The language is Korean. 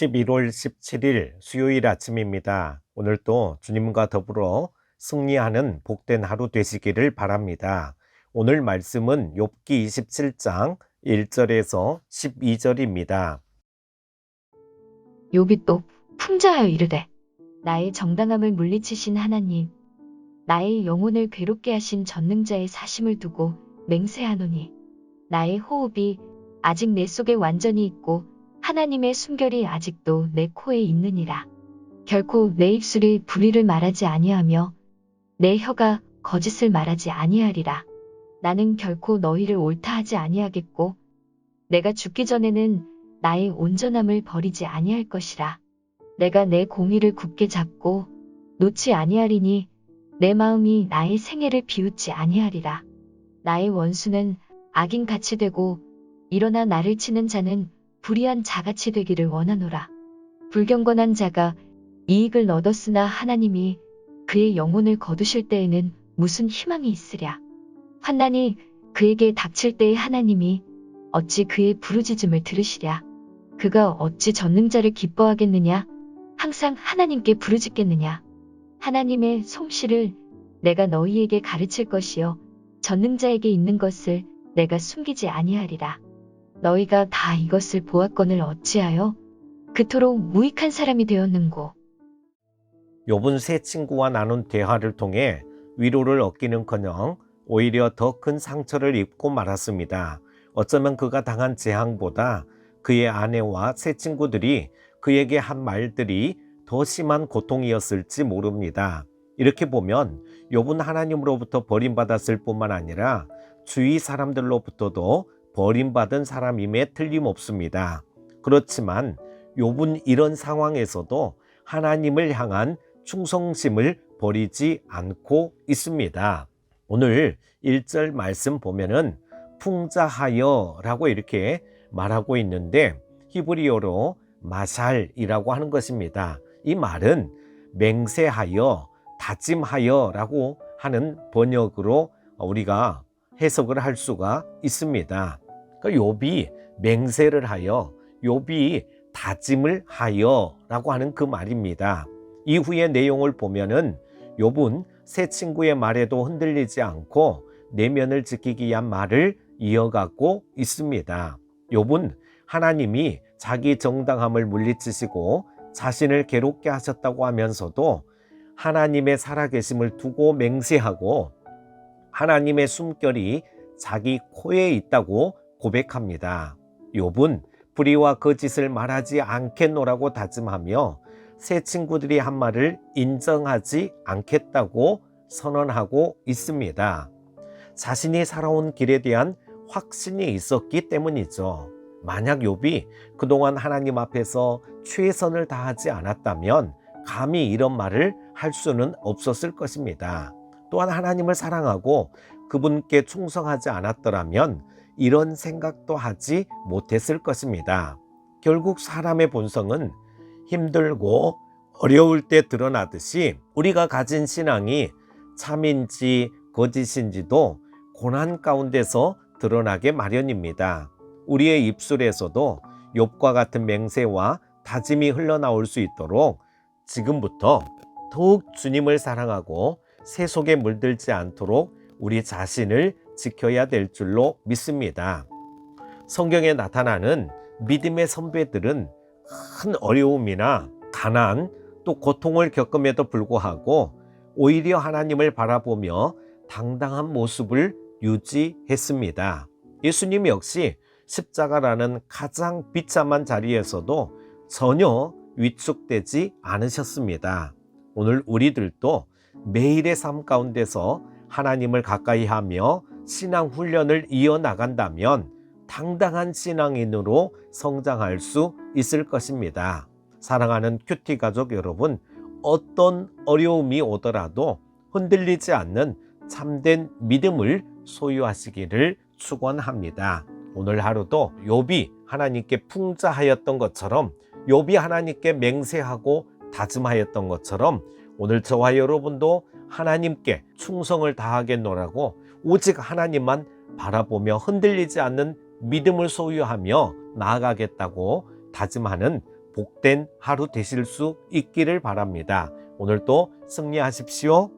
11월 17일 수요일 아침입니다. 오늘도 주님과 더불어 승리하는 복된 하루 되시기를 바랍니다. 오늘 말씀은 욥기 27장 1절에서 12절입니다. 욥이 또 풍자하여 이르되 나의 정당함을 물리치신 하나님 나의 영혼을 괴롭게 하신 전능자의 사심을 두고 맹세하노니 나의 호흡이 아직 내 속에 완전히 있고 하나님의 숨결이 아직도 내 코에 있느니라 결코 내 입술이 불의를 말하지 아니하며 내 혀가 거짓을 말하지 아니하리라 나는 결코 너희를 옳다 하지 아니하겠고 내가 죽기 전에는 나의 온전함을 버리지 아니할 것이라. 내가 내 공의를 굳게 잡고 놓지 아니하리니 내 마음이 나의 생애를 비웃지 아니하리라. 나의 원수는 악인 같이 되고 일어나 나를 치는 자는 불의한 자같이 되기를 원하노라. 불경건한 자가 이익을 얻었으나 하나님이 그의 영혼을 거두실 때에는 무슨 희망이 있으랴. 환난이 그에게 닥칠 때에 하나님이 어찌 그의 부르짖음을 들으시랴. 그가 어찌 전능자를 기뻐하겠느냐? 항상 하나님께 부르짖겠느냐? 하나님의 솜씨를 내가 너희에게 가르칠 것이요. 전능자에게 있는 것을 내가 숨기지 아니하리라. 너희가 다 이것을 보았건을 어찌하여 그토록 무익한 사람이 되었는고. 욥은 새 친구와 나눈 대화를 통해 위로를 얻기는커녕 오히려 더 큰 상처를 입고 말았습니다. 어쩌면 그가 당한 재앙보다 그의 아내와 새 친구들이 그에게 한 말들이 더 심한 고통이었을지 모릅니다. 이렇게 보면 욥은 하나님으로부터 버림받았을 뿐만 아니라 주위 사람들로부터도 버림받은 사람임에 틀림없습니다. 그렇지만 욥은 이런 상황에서도 하나님을 향한 충성심을 버리지 않고 있습니다. 오늘 1절 말씀 보면은 풍자하여라고 이렇게 말하고 있는데 히브리어로 마샬이라고 하는 것입니다. 이 말은 맹세하여 다짐하여라고 하는 번역으로 우리가 해석을 할 수가 있습니다. 그러니까 욥이 맹세를 하여 욥이 다짐을 하여라고 하는 그 말입니다. 이후의 내용을 보면은 욥은 새 친구의 말에도 흔들리지 않고 내면을 지키기 위한 말을 이어가고 있습니다. 욥은 하나님이 자기 정당함을 물리치시고 자신을 괴롭게 하셨다고 하면서도 하나님의 살아계심을 두고 맹세하고 하나님의 숨결이 자기 코에 있다고 고백합니다. 욥은 불의와 거짓을 말하지 않겠노라고 다짐하며 새 친구들이 한 말을 인정하지 않겠다고 선언하고 있습니다. 자신이 살아온 길에 대한 확신이 있었기 때문이죠. 만약 욥이 그동안 하나님 앞에서 최선을 다하지 않았다면 감히 이런 말을 할 수는 없었을 것입니다. 또한 하나님을 사랑하고 그분께 충성하지 않았더라면 이런 생각도 하지 못했을 것입니다. 결국 사람의 본성은 힘들고 어려울 때 드러나듯이 우리가 가진 신앙이 참인지 거짓인지도 고난 가운데서 드러나게 마련입니다. 우리의 입술에서도 욥과 같은 맹세와 다짐이 흘러나올 수 있도록 지금부터 더욱 주님을 사랑하고 새 속에 물들지 않도록 우리 자신을 지켜야 될 줄로 믿습니다. 성경에 나타나는 믿음의 선배들은 큰 어려움이나 가난 또 고통을 겪음에도 불구하고 오히려 하나님을 바라보며 당당한 모습을 유지했습니다. 예수님 역시 십자가라는 가장 비참한 자리에서도 전혀 위축되지 않으셨습니다. 오늘 우리들도 매일의 삶 가운데서 하나님을 가까이 하며 신앙 훈련을 이어나간다면 당당한 신앙인으로 성장할 수 있을 것입니다. 사랑하는 큐티 가족 여러분, 어떤 어려움이 오더라도 흔들리지 않는 참된 믿음을 소유하시기를 축원합니다. 오늘 하루도 욥이 하나님께 풍자하였던 것처럼 욥이 하나님께 맹세하고 다짐하였던 것처럼 오늘 저와 여러분도 하나님께 충성을 다하겠노라고 오직 하나님만 바라보며 흔들리지 않는 믿음을 소유하며 나아가겠다고 다짐하는 복된 하루 되실 수 있기를 바랍니다. 오늘도 승리하십시오.